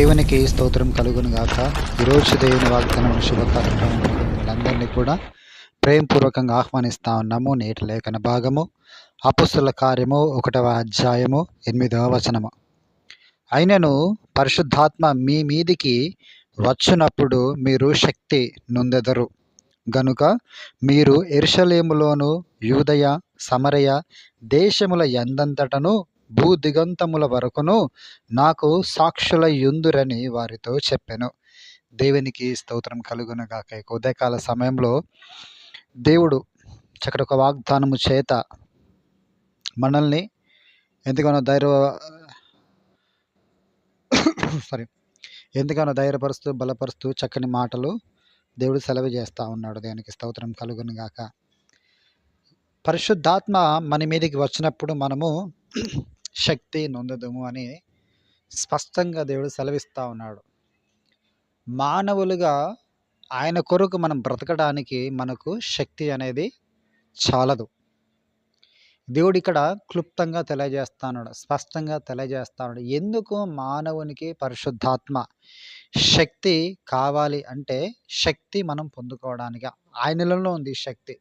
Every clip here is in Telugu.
దేవునికి స్తోత్రం కలుగును గాక. ఈరోజు దేవుని వాగ్దానం శుభ కార్యక్రమం కూడా ప్రేమపూర్వకంగా ఆహ్వానిస్తా ఉన్నాము. నేటి లేఖన భాగము అపుస్తుల కార్యము ఒకటవ అధ్యాయము ఎనిమిదవ వచనము. అయినను పరిశుద్ధాత్మ మీ మీదికి వచ్చినప్పుడు మీరు శక్తి నొందెదరు. గనుక మీరు ఎరుషలేములోను యూదయ సమరయ దేశముల ఎందంతటను భూ దిగంతముల వరకును నాకు సాక్షులయ్యుందురని వారితో చెప్పాను. దేవునికి స్తోత్రం కలుగును గాక. ఉదయకాల సమయంలో దేవుడు చక్కటి ఒక వాగ్దానము చేత మనల్ని ఎందుకనో ధైర్య సారీ ఎందుకనో ధైర్యపరుస్తూ బలపరుస్తూ చక్కని మాటలు దేవుడు సెలవు చేస్తూ ఉన్నాడు. దేవునికి స్తోత్రం కలుగును గాక. పరిశుద్ధాత్మ మన మీదకి వచ్చినప్పుడు మనము శక్తి నొందదుము అని స్పష్టంగా దేవుడు సెలవిస్తూ ఉన్నాడు. మానవులుగా ఆయన కొరకు మనం బ్రతకడానికి మనకు శక్తి అనేది చాలదు. దేవుడు ఇక్కడ క్లుప్తంగా తెలియజేస్తాడు స్పష్టంగా తెలియజేస్తాడు ఎందుకు మానవునికి పరిశుద్ధాత్మ శక్తి కావాలి అంటే శక్తి మనం పొందుకోవడానికి? ఆయనలో ఉంది శక్తి.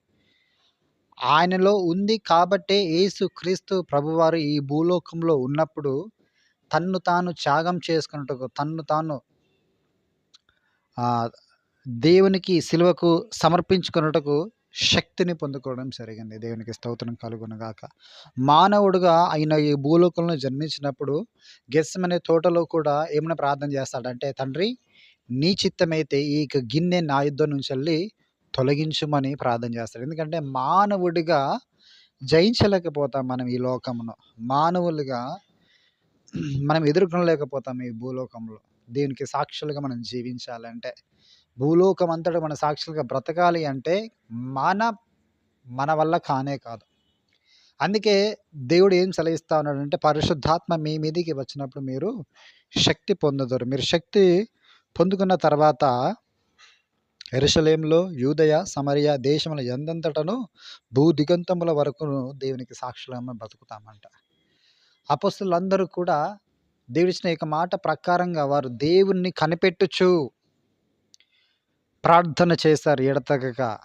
ఆయనలో ఉంది కాబట్టే యేసు క్రీస్తు ప్రభువారు ఈ భూలోకంలో ఉన్నప్పుడు తన్ను తాను త్యాగం చేసుకున్నట్టుకు తన్ను తాను దేవునికి సిలువకు సమర్పించుకున్నటకు శక్తిని పొందుకోవడం జరిగింది. దేవునికి స్తోత్రం కలుగునగాక. మానవుడుగా ఆయన ఈ భూలోకంలో జన్మించినప్పుడు గెస్సమనే తోటలో కూడా ఏమైనా ప్రార్థన చేస్తాడంటే తండ్రి నీ చిత్తమైతే ఈ గిన్నె నా యుద్ధం నుంచి వెళ్ళి తొలగించుమని ప్రార్థన చేస్తాడు ఎందుకంటే మానవుడిగా జయించలేకపోతాం మనం ఈ లోకమును. మానవులుగా మనం ఎదుర్కొనలేకపోతాం ఈ భూలోకంలో. దీనికి సాక్షులుగా మనం జీవించాలంటే భూలోకం అంతటా మన సాక్షులుగా బ్రతకాలి అంటే మన మన వల్ల కానే కాదు. అందుకే దేవుడు ఏం సెలవిస్తా ఉన్నాడంటే పరిశుద్ధాత్మ మీ మీదికి వచ్చినప్పుడు మీరు శక్తి పొందుతారు మీరు శక్తి పొందుకున్న తర్వాత ఎరుసలేంలో యూదయ సమరయ దేశముల ఎందంతటను భూ దిగంతముల వరకు దేవునికి సాక్షులుగా బతుకుతామంట. అపస్తులందరూ కూడా దేవుడిచ్చిన ఇక మాట ప్రకారంగా వారు దేవుణ్ణి కనిపెట్టుచు ప్రార్థన చేశారు ఎడతగక.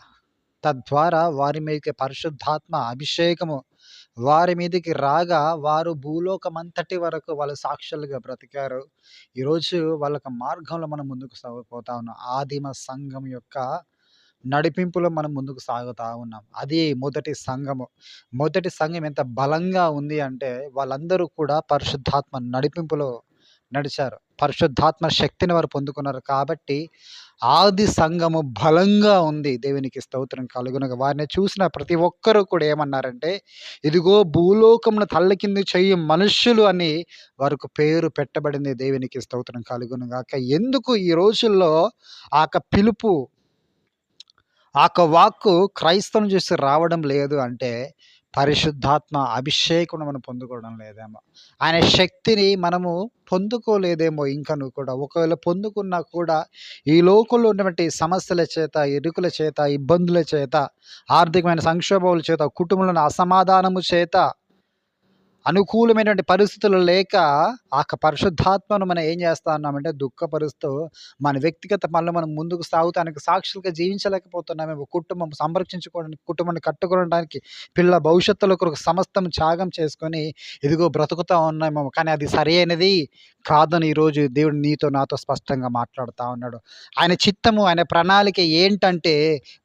తద్వారా వారి మీద పరిశుద్ధాత్మ అభిషేకము వారి మీదకి రాగా వారు భూలోకమంతటి వరకు వాళ్ళు సాక్షులుగా బ్రతికారు. ఈరోజు వాళ్ళకి మార్గంలో మనం ముందుకు సాగిపోతా ఉన్నాం. ఆదిమ సంఘం యొక్క నడిపింపులో మనం ముందుకు సాగుతూ ఉన్నాం. అది మొదటి సంఘము. మొదటి సంఘం ఎంత బలంగా ఉంది అంటే వాళ్ళందరూ కూడా పరిశుద్ధాత్మ నడిపింపులో నడిచారు. పరిశుద్ధాత్మ శక్తిని వారు పొందుకున్నారు. కాబట్టి ఆది సంఘము బలంగా ఉంది. దేవునికి స్తోత్రం కలుగునగా. వారిని చూసిన ప్రతి ఒక్కరూ కూడా ఏమన్నారంటే ఇదిగో భూలోకమును తల్ల కింద చెయ్యి మనుష్యులు అని వారికి పేరు పెట్టబడింది. దేవునికి స్తోత్రం కలుగునుగాక ఎందుకు ఈ రోజుల్లో ఆ పిలుపు ఆ వాక్కు క్రైస్తవం చూసి రావడం లేదు అంటే పరిశుద్ధాత్మ అభిషేకం మనం పొందుకోవడం లేదేమో. ఆయన శక్తిని మనము పొందుకోలేదేమో ఇంకను కూడా. ఒకవేళ పొందుకున్నా కూడా ఈ లోకంలో ఉన్నటువంటి సమస్యల చేత ఇరుకుల చేత ఇబ్బందుల చేత ఆర్థికమైన సంక్షోభాల చేత కుటుంబంలో అసమాధానము చేత అనుకూలమైనటువంటి పరిస్థితులు లేక ఆ పరిశుద్ధాత్మను మనం ఏం చేస్తా ఉన్నామంటే దుఃఖపరుస్తూ మన వ్యక్తిగత పనులు మనం ముందుకు సాగుతానికి సాక్షులుగా జీవించలేకపోతున్నామేమో కుటుంబం సంరక్షించుకోవడానికి కుటుంబాన్ని కట్టుకోవడానికి పిల్లల భవిష్యత్తులో కొరకు సమస్తం త్యాగం చేసుకొని ఇదిగో బ్రతుకుతూ ఉన్నామేమో కానీ అది సరైనది కాదని ఈరోజు దేవుడు నీతో నాతో స్పష్టంగా మాట్లాడుతూ ఉన్నాడు. ఆయన చిత్తము ఆయన ప్రణాళిక ఏంటంటే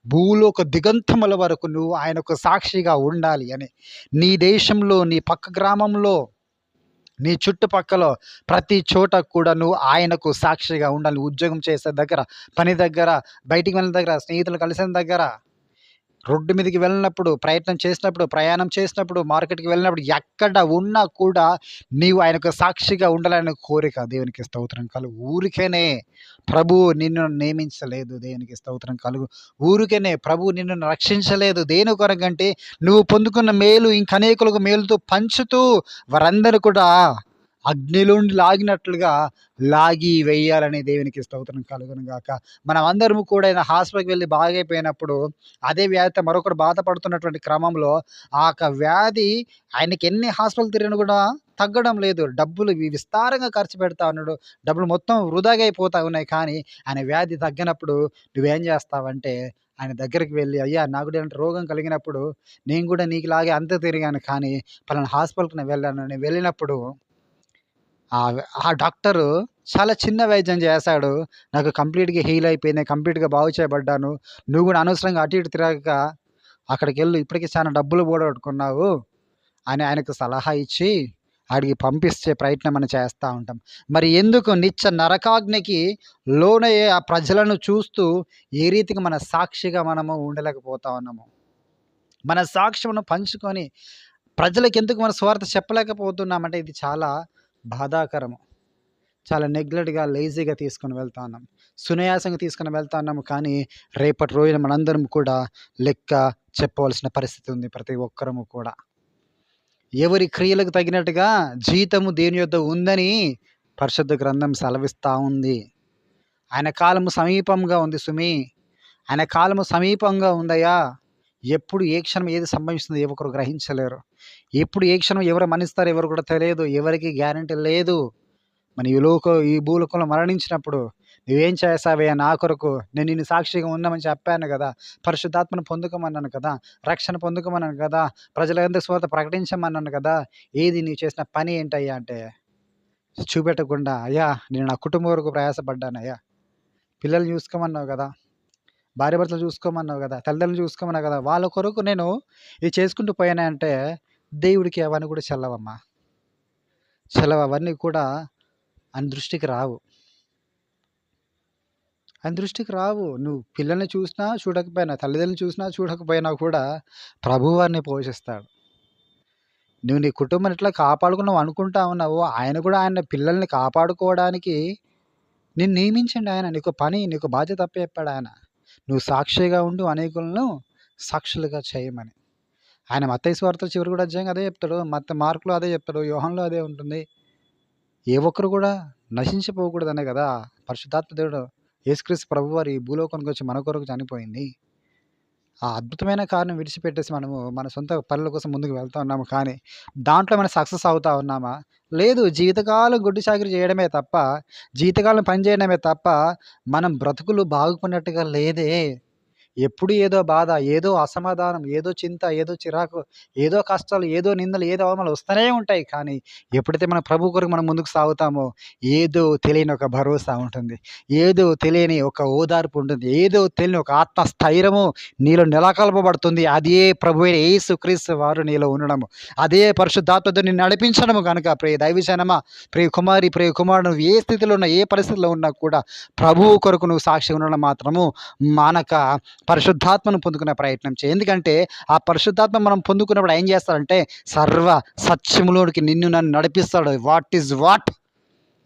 భూలోక దిగంతముల వరకు నువ్వు ఆయనకు సాక్షిగా ఉండాలి అని. నీ దేశంలో నీ పక్క గ్రామంలో నీ చుట్టుపక్కల ప్రతి చోట కూడా నువ్వు ఆయనకు సాక్షిగా ఉండాలి. ఉద్యోగం చేసే దగ్గర పని దగ్గర బయటికి వెళ్ళిన దగ్గర స్నేహితులు కలిసిన దగ్గర. రోడ్డు మీదకి వెళ్ళినప్పుడు ప్రయత్నం చేసినప్పుడు ప్రయాణం చేసినప్పుడు మార్కెట్కి వెళ్ళినప్పుడు ఎక్కడ ఉన్నా కూడా నీవు ఆయనకు సాక్షిగా ఉండాలనే కోరిక దేవునికి స్తోత్రం కలుగు. ఊరికేనే ప్రభు నిన్ను నియమించలేదు దేవునికి స్తోత్రం కలుగు. ఊరికేనే ప్రభు నిన్ను రక్షించలేదు దేని కొరకంటే నువ్వు పొందుకున్న మేలు ఇంకనేకులకు మేలుతో పంచుతూ వారందరూ కూడా అగ్నిలోండి లాగినట్లుగా లాగి వేయాలని దేవునికి స్తోత్రం కలుగును గాక. మనం అందరము కూడా ఆయన హాస్పిటల్కి వెళ్ళి బాగైపోయినప్పుడు అదే వ్యాధితో మరొకరు బాధపడుతున్నటువంటి క్రమంలో ఆ యొక్క వ్యాధి ఆయనకి ఎన్ని హాస్పిటల్ తిరిగినా కూడా తగ్గడం లేదు. డబ్బులు విస్తారంగా ఖర్చు పెడతా ఉన్నాడు. డబ్బులు మొత్తం వృధాగా అయిపోతూ ఉన్నాయి. కానీ ఆయన వ్యాధి తగ్గినప్పుడు నువ్వేం చేస్తావంటే ఆయన దగ్గరికి వెళ్ళి అయ్యా నాకు కూడా ఇలాంటి రోగం కలిగినప్పుడు నేను కూడా నీకులాగే అంత తిరిగాను. కానీ పలానా హాస్పిటల్కి నేను వెళ్ళాను. నేను వెళ్ళినప్పుడు ఆ డాక్టరు చాలా చిన్న వైద్యం చేశాడు. నాకు కంప్లీట్గా హీల్ అయిపోయింది కంప్లీట్గా బాగు చేయబడ్డాను. నువ్వు కూడా అనవసరంగా అటు ఇటు తిరగక అక్కడికి వెళ్ళు ఇప్పటికీ చాలా డబ్బులు పోగొట్టుకున్నావు అని ఆయనకు సలహా ఇచ్చి ఆడికి పంపిస్తే ప్రయత్నం మనం చేస్తూ ఉంటాం. మరి ఎందుకు నిత్య నరకాగ్నికి లోనయ్యే ఆ ప్రజలను చూస్తూ ఏ రీతిగా మన సాక్షిగా మనము ఉండలేకపోతా ఉన్నాము? మన సాక్ష్యమును పంచుకొని ప్రజలకు ఎందుకు మన స్వార్థ చెప్పలేకపోతున్నామంటే ఇది చాలా బాధాకరము. చాలా నెగ్లెట్గా లేజీగా తీసుకొని వెళ్తా ఉన్నాం. సునాయాసంగా తీసుకొని వెళ్తా ఉన్నాము కానీ రేపటి రోజున మనందరం కూడా లెక్క చెప్పవలసిన పరిస్థితి ఉంది ప్రతి ఒక్కరము కూడా. ఎవరి క్రియలకు తగినట్టుగా జీతము దేని యొద్ద ఉందని పరిశుద్ధ గ్రంథం సెలవిస్తూ ఉంది. ఆయన కాలము సమీపంగా ఉంది సుమి. ఆయన కాలము సమీపంగా ఉందయ్యా. ఎప్పుడు ఏ క్షణం ఏది సంభవిస్తుందో ఏ ఒక్కరు గ్రహించలేరు. ఎప్పుడు ఏ క్షణం ఎవరు మనిస్తారో ఎవరు కూడా తెలియదు. ఎవరికి గ్యారంటీ లేదు. మన ఈ లోక ఈ భూలోకంలో మరణించినప్పుడు నువ్వేం చేసావయ్యా నా కొరకు? నేను నిన్ను సాక్షిగా ఉన్నామని చెప్పాను కదా. పరిశుద్ధాత్మను పొందుకోమన్నాను కదా. రక్షణ పొందుకోమన్నాను కదా. ప్రజలందరి స్వాత ప్రకటించమన్నాను కదా. ఏది నీవు చేసిన పని ఏంటయ్యా అంటే చూపెట్టకుండా అయ్యా నేను నా కుటుంబం వరకు ప్రయాసపడ్డాను అయ్యా పిల్లల్ని చూసుకోమన్నావు కదా. భార్య భర్తలు చూసుకోమన్నావు కదా తల్లిదండ్రులు చూసుకోమన్నావు కదా వాళ్ళ కొరకు నేను ఇది చేసుకుంటూ పోయాను అంటే దేవుడికి అవన్నీ కూడా చల్లవమ్మా. చల్లవ అవన్నీ కూడా అని దృష్టికి రావు. ఆయన దృష్టికి రావు. నువ్వు పిల్లల్ని చూసినా చూడకపోయినా తల్లిదండ్రులు చూసినా చూడకపోయినా కూడా ప్రభువారిని పోషిస్తాడు. నువ్వు నీ కుటుంబాన్ని ఎట్లా కాపాడుకున్నావు అనుకుంటా ఉన్నావు ఆయన కూడా ఆయన పిల్లల్ని కాపాడుకోవడానికి నేను నియమించండి ఆయన. నీకు పని నీకు బాధ్యత చెప్పాడు ఆయన. నువ్వు సాక్షిగా ఉండు అనేకులను సాక్షులుగా చేయమని. ఆయన మత్తయి చివరి కూడా అధ్యాయంగా అదే చెప్తాడు. మత మార్కులు అదే చెప్తాడు. వ్యూహంలో అదే ఉంటుంది. ఏ ఒక్కరు కూడా నశించిపోకూడదనే కదా. పరిశుద్ధాత్మ దేవుడు యేసుక్రీస్తు ప్రభు వారి ఈ భూలోకానికి వచ్చి మన కొరకు చనిపోయింది. ఆ అద్భుతమైన కారణం విడిచిపెట్టేసి మనము మన సొంత పనుల కోసం ముందుకు వెళ్తూ ఉన్నాము కానీ దాంట్లో మనం సక్సెస్ అవుతా ఉన్నామా? లేదు జీవితకాలం గుడ్డి చాకరీ చేయడమే తప్ప జీవితకాలం పని చేయడమే తప్ప మనం బ్రతుకులు బాగుపడినట్టుగా లేదే. ఎప్పుడు ఏదో బాధ ఏదో అసమాధానం ఏదో చింత ఏదో చిరాకు ఏదో కష్టాలు ఏదో నిందలు ఏదో అవమానాలు వస్తూనే ఉంటాయి. కానీ ఎప్పుడైతే మన ప్రభు కొరకు మనం ముందుకు సాగుతామో ఏదో తెలియని ఒక భరోసా ఉంటుంది. ఏదో తెలియని ఒక ఓదార్పు ఉంటుంది. ఏదో తెలియని ఒక ఆత్మస్థైర్యము నీలో నెలకొల్పబడుతుంది. అదే ప్రభు అయిన యేసు క్రీస్తు వారు నీలో ఉండడము. అదే పరిశుద్ధాత్మతో నిన్ను నడిపించడము కనుక ప్రియ దైవజనమా ప్రియ కుమారి ప్రియ కుమారుడు నువ్వు ఏ స్థితిలో ఉన్నా ఏ పరిస్థితిలో ఉన్నా కూడా ప్రభువు కొరకు నువ్వు సాక్షి ఉండడం మాత్రము మానక పరిశుద్ధాత్మను పొందుకునే ప్రయత్నం చేయి. ఎందుకంటే ఆ పరిశుద్ధాత్మ మనం పొందుకున్నప్పుడు ఏం చేస్తాడంటే సర్వ సత్యములోనికి నిన్ను నన్ను నడిపిస్తాడు. What is what?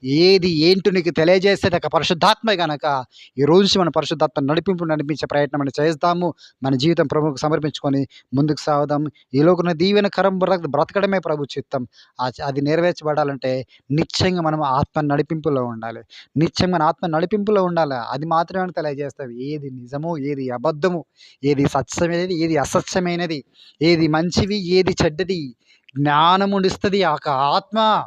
ఏది ఏంటో నీకు తెలియజేసేది ఒక పరిశుద్ధాత్మ గనక ఈ రోజు నుంచి మన పరిశుద్ధాత్మ నడిపింపు నడిపించే ప్రయత్నం మనం చేస్తాము. మన జీవితం ప్రభువుకు సమర్పించుకొని ముందుకు సాగుదాం. ఈ లోకున్న దీవెన కరం బ్రతకడమే ప్రభు చిత్తం. అది నెరవేర్చబడాలంటే నిశ్చయంగా మనం ఆత్మ నడిపింపులో ఉండాలి. నిత్యం మన ఆత్మ నడిపింపులో ఉండాలి? అది మాత్రమే తెలియజేస్తావు. తెలియజేస్తుంది ఏది నిజము ఏది అబద్ధము ఏది సత్యమైనది ఏది అసత్యమైనది ఏది మంచివి ఏది చెడ్డది జ్ఞానము ఇస్తుంది ఆ ఆత్మ.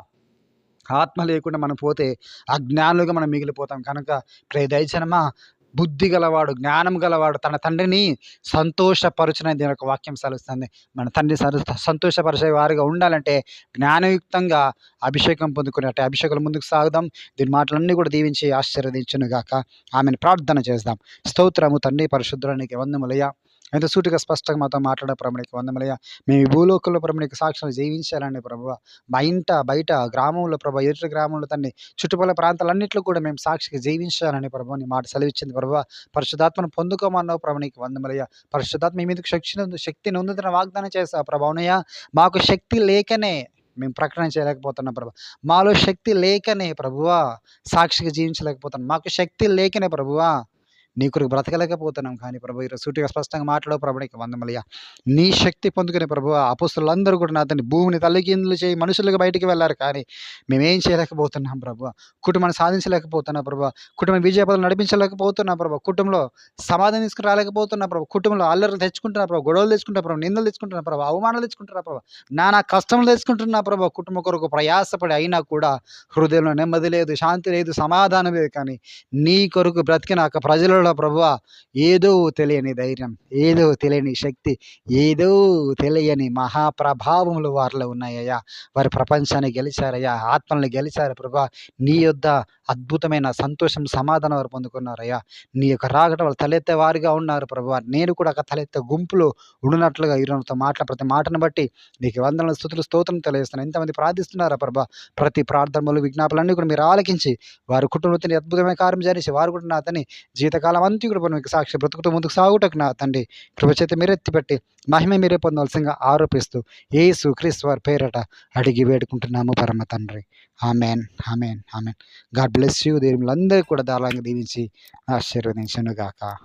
ఆత్మ లేకుండా మనం పోతే అజ్ఞానులుగా మనం మిగిలిపోతాం. కనుక ప్రే దయచనమా బుద్ధి గలవాడు జ్ఞానం గలవాడు తన తండ్రిని సంతోషపరచున దీని ఒక వాక్యం సెలవుస్తుంది మన తండ్రి సర- సంతోషపరిచే వారిగా ఉండాలంటే జ్ఞానయుక్తంగా అభిషేకం పొందుకునేట అభిషేకుల ముందుకు సాగుదాం. దీని మాటలన్నీ కూడా దీవించి ఆశీర్వదించునుగాక. ఆమెను ప్రార్థన చేద్దాం. స్తోత్రము తండ్రి పరిశుద్ధురానికి వందములయ్యా. అయితే సూటిగా స్పష్టంగా మాతో మాట్లాడే ప్రభునికి వందమలయ్య. మేము ఈ భూలోకంలో ప్రభునికి సాక్షులు జీవించాలండి ప్రభు. మా ఇంట బయట గ్రామంలో ప్రభు ఎదుటి గ్రామంలో తండ్రి చుట్టుపక్కల ప్రాంతాలన్నింటిలో కూడా మేము సాక్షిగా జీవించాలని ప్రభు నీ మాట సెలవిచ్చింది ప్రభు. పరిశుధాత్మను పొందుకోమన్నావు ప్రభు నీకు వందములయ్యా. పరిశుధాత్మ మీ మీదకు శక్తి ఉంది శక్తిని ఉందని వాగ్దానం చేస్తావు ప్రభు. మాకు శక్తి లేకనే మేము ప్రకటన చేయలేకపోతున్నాం ప్రభు. మాలో శక్తి లేకనే ప్రభువా సాక్షిగా జీవించలేకపోతున్నాం. మాకు శక్తి లేకనే ప్రభువా నీ కొరకు బ్రతకలేకపోతున్నాం కానీ ప్రభు ఈరోజు సూటిగా స్పష్టంగా మాట్లాడవు ప్రభు నీకు వందమలయ్యా. నీ శక్తి పొందుకునే ప్రభు అపుస్తులందరూ కూడా నా అతని భూమిని తల్లికిందులు చేయి మనుషులకు బయటికి వెళ్ళారు కానీ మేమేం చేయలేకపోతున్నాం ప్రభు. కుటుంబాన్ని సాధించలేకపోతున్నాం ప్రభు. కుటుంబం విజయపదం నడిపించలేకపోతున్నాం ప్రభు. కుటుంబంలో సమాధానం తీసుకుని రాలేకపోతున్నా ప్రభు. కుటుంబంలో అల్లర్లు తెచ్చుకుంటున్నా ప్రభు. గొడవలు తెచ్చుకుంటున్నా ప్రభు. నిందలు తెచ్చుకుంటున్నా ప్రభు. అవమానాలు తెచ్చుకుంటున్నా ప్రభు. నానా కష్టములు తెచ్చుకుంటున్నా ప్రభు. కుటుంబం కొరకు ప్రయాసపడి అయినా కూడా హృదయంలో నెమ్మది లేదు శాంతి లేదు సమాధానం లేదు కానీ నీ కొరకు బ్రతికిన ప్రజలలో ప్రభా ఏదో తెలియని ధైర్యం ఏదో తెలియని శక్తి ఏదో తెలియని మహాప్రభావములు వారిలో ఉన్నాయ్యా వారి ప్రపంచాన్ని గెలిచారయ్యా ఆత్మల్ని గెలిచారు ప్రభా నీ యొద్ద అద్భుతమైన సంతోషం సమాధానం వారు పొందుకున్నారయ్యా. నీ యొక్క రాగడం వాళ్ళు తలెత్తే వారిగా ఉన్నారు ప్రభా నేను కూడా ఒక తలెత్తే గుంపులో ఉండినట్లుగా ఈరోజుతో మాట్లా ప్రతి మాటను బట్టి నీకు వందల స్థుతులు స్తోత్రం తెలియజేస్తున్నాను. ఎంతమంది ప్రార్థిస్తున్నారా ప్రభా? ప్రతి ప్రార్థనలు విజ్ఞాపనలన్నీ కూడా మీరు ఆలకించి వారి కుటుంబంతో అద్భుతమైన కార్యం చేసి వారు కూడా నా అతని జీవితకాలం అంతా కూడా మీకు సాక్షి బ్రతుకుతూ ముందుకు సాగుటకు నా తండ్రి. కృపచేత మీరు ఎత్తిపెట్టి మహిమ మీరే పొందవలసిందిగా ఆరోపిస్తూ ఏసు క్రీస్తు వారి పేరట అడిగి వేడుకుంటున్నాము పరమ తండ్రి. Amen amen amen. God bless you. దేవులందరికీ కూడా దారాంగా దీవించి ఆశీర్వదించను గాక